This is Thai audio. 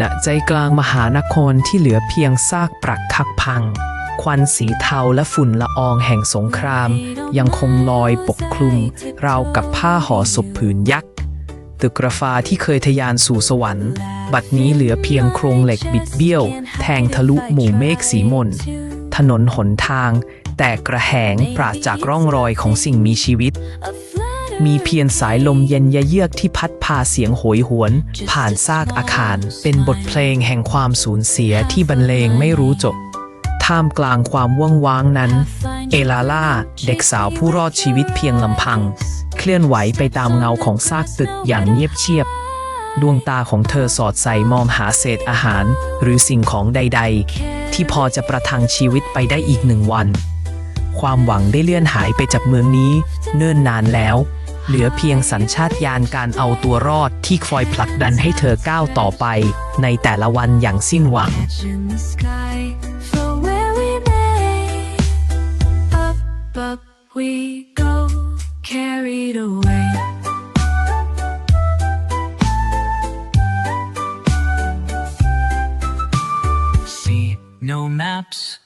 ณใจกลางมหานครที่เหลือเพียงซากปรักหักพัง ควันสีเทาและฝุ่นละอองแห่งสงคราม ยังคงลอยปกคลุม ราวกับผ้าห่อศพผืนยักษ์ตึกระฟาที่เคยทะยานสู่สวรรค์ บัดนี้เหลือเพียงโครงเหล็กบิดเบี้ยว แทงทะลุหมู่เมฆสีมน ถนนหนทาง แตกกระแหงปราศจากร่องรอยของสิ่งมีชีวิต มีเพียงสายลมเย็นยะเยือกที่พัดพาเสียงโหยหวน ผ่านซากอาคาร เป็นบทเพลงแห่งความสูญเสียที่บรรเลงไม่รู้จบ ท่ามกลางความว่างว้างนั้น เอลาล่า เด็กสาวผู้รอดชีวิตเพียงลำพัง เคลื่อนไหวไปตามเงาของซากตึกอย่างเงียบเชียบ ดวงตาของเธอสอดใส่มองหาเศษอาหาร หรือสิ่งของใด ๆ ที่พอจะประทังชีวิตไปได้อีกหนึ่งวัน ความหวังได้เลื่อนหายไปจากเมืองนี้ เนิ่นนานแล้ว เหลือเพียงสัญชาตญาณการเอาตัวรอดที่คอยผลักดันให้เธอก้าวต่อไป ในแต่ละวันอย่างสิ้นหวัง we go, carried away. See no maps,